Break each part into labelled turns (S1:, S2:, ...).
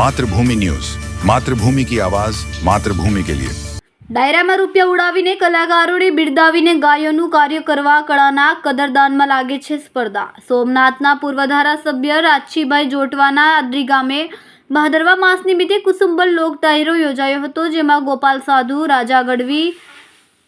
S1: Mathrubhumi news. Mathrubhumi કી આવાજ, માતૃભૂમિ કે લિયે.
S2: ડાયરામાં રૂપિયા ઉડાવીને કલાકારોને બિરદાવીને ગાયોનું કાર્ય કરવા કળાના કદરદાનમાં લાગે છે સ્પર્ધા. સોમનાથના પૂર્વ ધારાસભ્ય રાજીભાઈ જોટવાના આદરી ગામે ભાદરવા માસ નિમિત્તે કુસુંબલ લોક ડાયરો યોજાયો હતો, જેમાં ગોપાલ સાધુ, રાજા ગઢવી,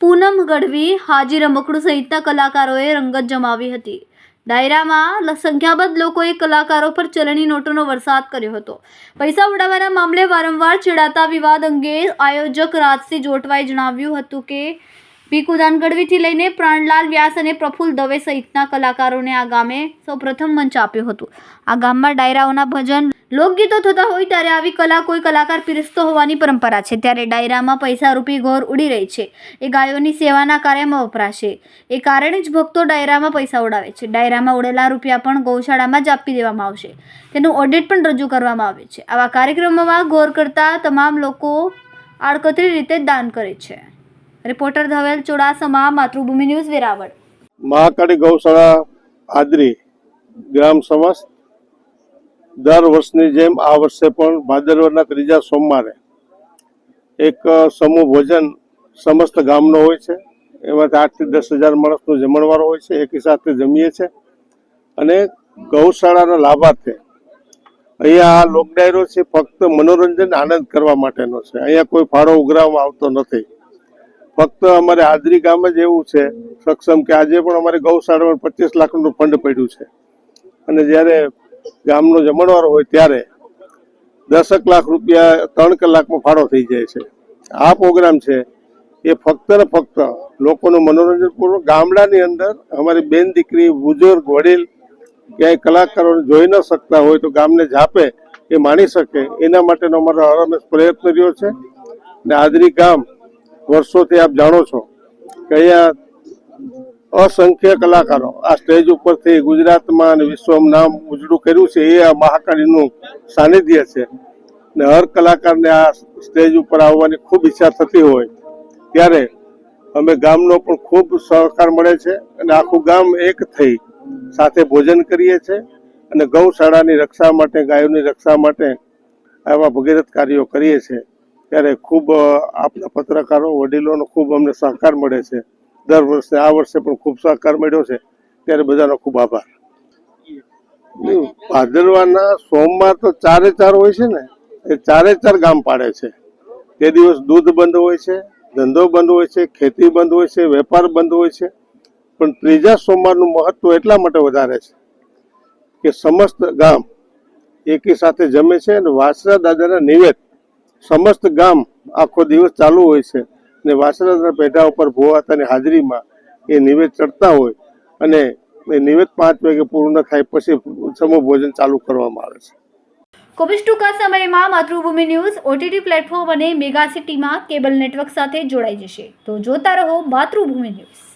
S2: પૂનમ ગઢવી હાજી રમકડું સહિતના કલાકારોએ રંગત જમાવી હતી. ડાયરામાં સંખ્યાબંધ લોકોએ કલાકારો પર ચલણી નોટોનો વરસાદ કર્યો હતો. પૈસા ઉડાવવાના મામલે વારંવાર છેડાતા વિવાદ અંગે આયોજક રાજસિંહ જોટવાએ જણાવ્યું હતું કે ભીખુદાન ગઢવીથી લઈને પ્રાણલાલ વ્યાસ અને પ્રફુલ્લ દવે સહિતના કલાકારોને આ ગામે સૌપ્રથમ મંચ આપ્યો હતો. આ ગામમાં ડાયરાઓના ભજન, લોકગીતો થતા હોય ત્યારે આવી કલા કોઈ કલાકાર પીરસતો હોવાની પરંપરા છે. ત્યારે ડાયરામાં પૈસા રૂપી ઘોર ઉડી રહી છે. એ ગાયોની સેવાના કાર્યમાં વપરાશે. એ કારણે જ ભક્તો ડાયરામાં પૈસા ઉડાવે છે. ડાયરામાં ઉડેલા રૂપિયા પણ ગૌશાળામાં જ આપી દેવામાં આવશે. તેનું ઓડિટ પણ રજૂ કરવામાં આવે છે. આવા કાર્યક્રમોમાં ગોર કરતા તમામ લોકો આડકતરી રીતે દાન કરે છે. Reporter Dhaval Chudasama, Matrubhumi News, Veraval.
S3: Mahakali ગૌશાળા આદરી ગ્રામ સમાજ દર વર્ષની જેમ આ વર્ષે પણ ભાદરવાના ત્રીજા સોમવારે એક સમૂહ ભોજન સમસ્ત ગામનો હોય છે. એમાંથી આઠથી દસ હજાર માણસનો જમણવારો હોય છે. એકી સાથે જમીએ છે. અને ગૌશાળાના લાભાર્થે અહીંયા આ લોકડાયરો છે. ફક્ત મનોરંજન આનંદ કરવા માટેનો છે. અહીંયા કોઈ ફાળો ઉઘરાવવામાં આવતો નથી. ફક્ત અમારે હાજરી ગામ જ એવું છે, સક્ષમ કે આજે પણ અમારે ગૌશાળામાં પચીસ લાખનું ફંડ પડ્યું છે. અને જ્યારે ગામનો જમણવાર હોય ત્યારે દસક લાખ રૂપિયા ત્રણ કલાકમાં ફાળો થઈ જાય છે. આ પ્રોગ્રામ છે, એ ફક્ત ને ફક્ત લોકોનું મનોરંજન પૂર્વક ગામડાની અંદર અમારી બેન દીકરી, બુઝુર્ગ, વડીલ ક્યાંય કલાકારોને જોઈ ન શકતા હોય તો ગામને જાપે એ માણી શકે. એના માટેનો અમારો હરમેશ પ્રયત્ન રહ્યો છે. ને હાજરી ગામ વર્ષોથી આપ જાણો છો કે અહીંયા અસંખ્ય કલાકારો આ સ્ટેજ ઉપરથી ગુજરાતમાં અને વિશ્વમાં નામ ઉજળું કર્યું છે. એ આ મહાકાળીનું સાનિધ્ય છે. ને હર કલાકારને આ સ્ટેજ ઉપર આવવાની ખૂબ ઈચ્છા થતી હોય ત્યારે અમે ગામનો પણ ખૂબ સહકાર મળે છે અને આખું ગામ એક થઈ સાથે ભોજન કરીએ છીએ અને ગૌશાળાની રક્ષા માટે, ગાયોની રક્ષા માટે આવા ભગીરથ કાર્યો કરીએ છીએ ત્યારે ખૂબ આપના પત્રકારો, વડીલોનો ખૂબ અમને સહકાર મળે છે. દર વર્ષે, આ વર્ષે પણ ખૂબ સહકાર મળ્યો છે. ત્યારે બધાનો ખૂબ આભાર. ભાદરવાના સોમવાર તો ચારે ચાર હોય છે ને, એ ચારે ચાર ગામ પાડે છે. તે દિવસ દૂધ બંધ હોય છે, ધંધો બંધ હોય છે, ખેતી બંધ હોય છે, વેપાર બંધ હોય છે. પણ ત્રીજા સોમવારનું મહત્વ એટલા માટે વધારે છે કે સમસ્ત ગામ એકી સાથે જમે છે અને વાસરા દાદાના નિવેદ સમસ્ત ગામ આખો દિવસ ચાલુ હોય છે ને વાસણાના પેઢા ઉપર ભોવાતાની હાજરીમાં એ નિવેદ ચડતા હોય અને એ નિવેદ પાંચ વાગે પૂર્ણ થાય પછી સમૂહ ભોજન ચાલુ કરવામાં આવે છે.
S2: કોવિડ ટૂંકા સમયમાં માતૃભૂમિ ન્યૂઝ, ઓટીટી પ્લેટફોર્મ અને મેગા સિટીમાં કેબલ નેટવર્ક સાથે જોડાઈ જશે. તો જોતા રહો માતૃભૂમિ ન્યૂઝ.